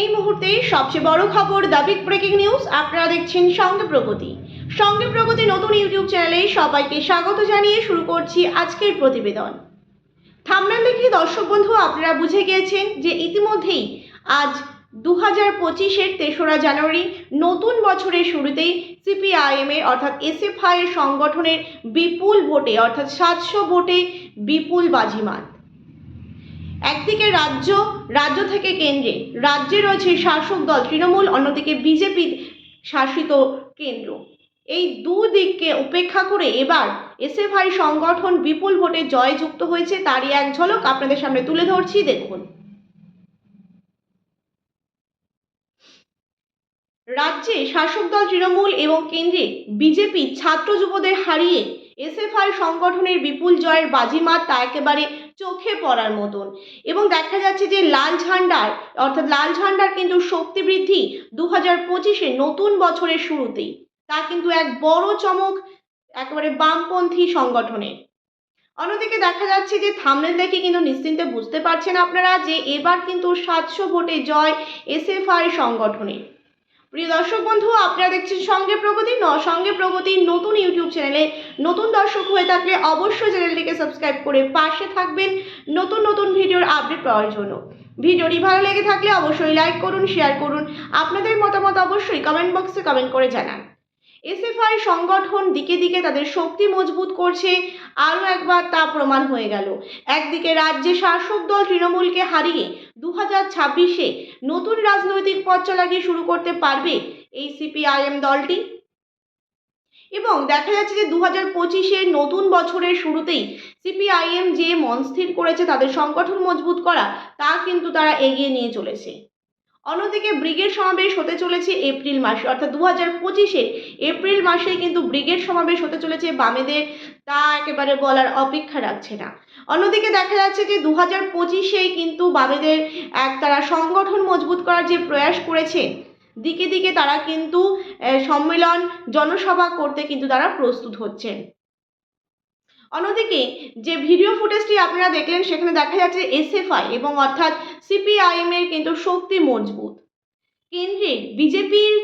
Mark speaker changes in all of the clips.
Speaker 1: এই মুহূর্তে সবচেয়ে বড় খবর দ্য বিগ ব্রেকিং নিউজ, আপনারা দেখছেন সঙ্গে প্রগতি। সঙ্গে প্রগতি নতুন ইউটিউব চ্যানেলে সবাইকে স্বাগত জানিয়ে শুরু করছি আজকের প্রতিবেদন। থামনেল দেখে দর্শক বন্ধু, আপনারা বুঝে গিয়েছেন যে ইতিমধ্যেই আজ দু হাজার পঁচিশের তেসরা জানুয়ারি, নতুন বছরের শুরুতেই সিপিআইএম এর অর্থাৎ এসএফআই এর সংগঠনের বিপুল ভোটে, অর্থাৎ সাতশো ভোটে বিপুল বাজিমাত। একদিকে রাজ্য রাজ্য থেকে কেন্দ্রে। রাজ্যে রয়েছে শাসক দল, তৃণমূল, অন্যদিকে বিজেপির শাসিত কেন্দ্র। এই দুদিককে উপেক্ষা করে এবার এসএফআই সংগঠন বিপুল ভোটে জয়যুক্ত হয়েছে, তারই এক ঝলক আপনাদের সামনে তুলে ধরছি, দেখুন। রাজ্যে শাসক দল, তৃণমূল এবং কেন্দ্রে বিজেপি ছাত্র যুবদের হারিয়ে এসএফআই সংগঠনের বিপুল জয়ের বাজিমাত, তা একেবারে চোখে পড়ার মতন। এবং দেখা যাচ্ছে যে লাল ঝান্ডার অর্থাৎ লাল ঝান্ডার কিন্তু শক্তি বৃদ্ধি দু হাজার পঁচিশে নতুন বছরের শুরুতেই। তা কিন্তু এক বড় চমক একেবারে বামপন্থী সংগঠনের অন্যদিকে দেখা যাচ্ছে যে থামনেল দেখে কিন্তু নিশ্চিন্তে বুঝতে পারছেন আপনারা যে এবার কিন্তু সাতশো ভোটে জয় এসএফআই সংগঠনের প্রিয় দর্শক বন্ধু, আপনারা দেখছেন সঙ্গে প্রগতি। ন সঙ্গে প্রগতির নতুন ইউটিউব চ্যানেলে। নতুন দর্শক হয়ে থাকলে অবশ্যই চ্যানেলটিকে সাবস্ক্রাইব করে পাশে থাকবেন নতুন নতুন ভিডিওর আপডেট পাওয়ার জন্য। ভিডিওটি ভালো লেগে থাকলে অবশ্যই লাইক করুন, শেয়ার করুন। আপনাদের মতামত অবশ্যই কমেন্ট বক্সে কমেন্ট করে জানান। এসএফআই সংগঠন দিকে দিকে তাদের শক্তি মজবুত করছে, আরও একবার তা প্রমাণ হয়ে গেল। একদিকে রাজ্যে শাসক দল তৃণমূলকে হারিয়ে দু হাজার ছাব্বিশে নতুন রাজনৈতিক পথ চলাকে শুরু করতে পারবে এই সিপিআইএম দলটি? এবং দেখা যাচ্ছে যে দু হাজার পঁচিশের নতুন বছরের শুরুতেই সিপিআইএম যে মন স্থির করেছে তাদের সংগঠন মজবুত করা, তা কিন্তু তারা এগিয়ে নিয়ে চলেছে। অন্যদিকে ব্রিগেড সমাবেশ হতে চলেছে এপ্রিল মাসে, অর্থাৎ দু হাজার পঁচিশে এপ্রিল মাসে কিন্তু ব্রিগেড সমাবেশ হতে চলেছে। বামেদের তা একেবারে বলার অপেক্ষা রাখছে না। অন্যদিকে দেখা যাচ্ছে যে দু হাজার পঁচিশেই কিন্তু বামেদের এক তারা সংগঠন মজবুত করার যে প্রয়াস করেছে, দিকে দিকে তারা কিন্তু সম্মেলন, জনসভা করতে কিন্তু তারা প্রস্তুত হচ্ছেন। অন্যদিকে যে ভিডিও ফুটেজটি আপনারা দেখলেন, সেখানে দেখা যাচ্ছে এসএফআই এবং অর্থাৎ সিপিআইএম এর কিন্তু শক্তি মজবুত। কেন্দ্রে বিজেপির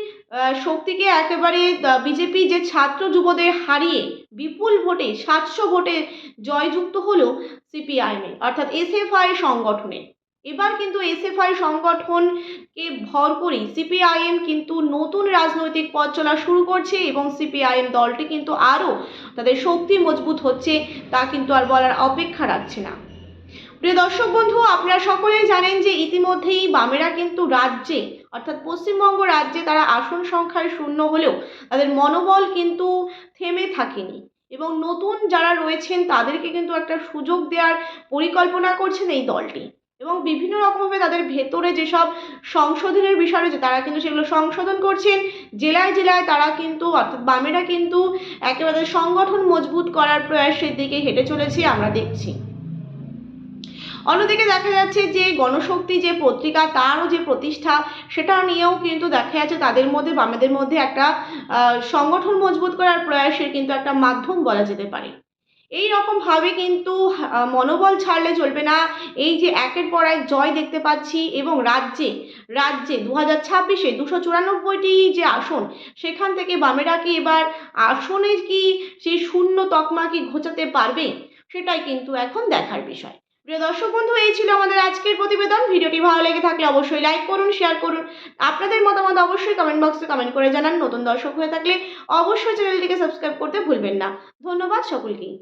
Speaker 1: শক্তিকে একেবারে বিজেপি যে ছাত্র যুবদের হারিয়ে বিপুল ভোটে সাতশো ভোটে জয়যুক্ত হলো সিপিআইএম অর্থাৎ এসএফআই সংগঠনে। এবার কিন্তু এসএফআই সংগঠনকে ভর করেই সিপিআইএম কিন্তু নতুন রাজনৈতিক পথ চলা শুরু করছে এবং সিপিআইএম দলটি কিন্তু আরও তাদের শক্তি মজবুত হচ্ছে তা কিন্তু আর বলার অপেক্ষা রাখছে না। প্রিয় দর্শক বন্ধু, আপনারা সকলেই জানেন যে ইতিমধ্যেই বামেরা কিন্তু রাজ্যে, অর্থাৎ পশ্চিমবঙ্গ রাজ্যে তারা আসন সংখ্যায় শূন্য হলেও তাদের মনোবল কিন্তু থেমে থাকেনি। এবং নতুন যারা রয়েছেন, তাদেরকে কিন্তু একটা সুযোগ দেওয়ার পরিকল্পনা করছেন এই দলটি। এবং বিভিন্ন রকমভাবে তাদের ভেতরে যেসব সংশোধনের বিষয় রয়েছে, তারা কিন্তু সেগুলো সংশোধন করছেন। জেলায় জেলায় তারা কিন্তু, অর্থাৎ বামেরা কিন্তু একেবারে সংগঠন মজবুত করার প্রয়াসের দিকে হেঁটে চলেছে, আমরা দেখছি। অন্যদিকে দেখা যাচ্ছে যে গণশক্তি যে পত্রিকা, তারও যে প্রতিষ্ঠা, সেটা নিয়েও কিন্তু দেখা যাচ্ছে তাদের মধ্যে বামেদের মধ্যে একটা সংগঠন মজবুত করার প্রয়াসের কিন্তু একটা মাধ্যম বলা যেতে পারে। এই রকমভাবে কিন্তু মনোবল ছাড়লে চলবে না। এই যে একের পর এক জয় দেখতে পাচ্ছি এবং রাজ্যে রাজ্যে দু হাজার ছাব্বিশে দুশো চুরানব্বইটি যে আসন, সেখান থেকে বামেরা কি এবার আসনে কি, সেই শূন্য তকমা কি ঘোচাতে পারবে, সেটাই কিন্তু এখন দেখার বিষয়। প্রিয় দর্শক বন্ধু, এই ছিল আমাদের আজকের প্রতিবেদন। ভিডিওটি ভালো লেগে থাকলে অবশ্যই লাইক করুন শেয়ার করুন। আপনাদের মতামত অবশ্যই কমেন্ট বক্সে কমেন্ট করে জানান। নতুন দর্শক হয়ে থাকলে অবশ্যই চ্যানেলটিকে সাবস্ক্রাইব করতে ভুলবেন না। ধন্যবাদ সকলকেই।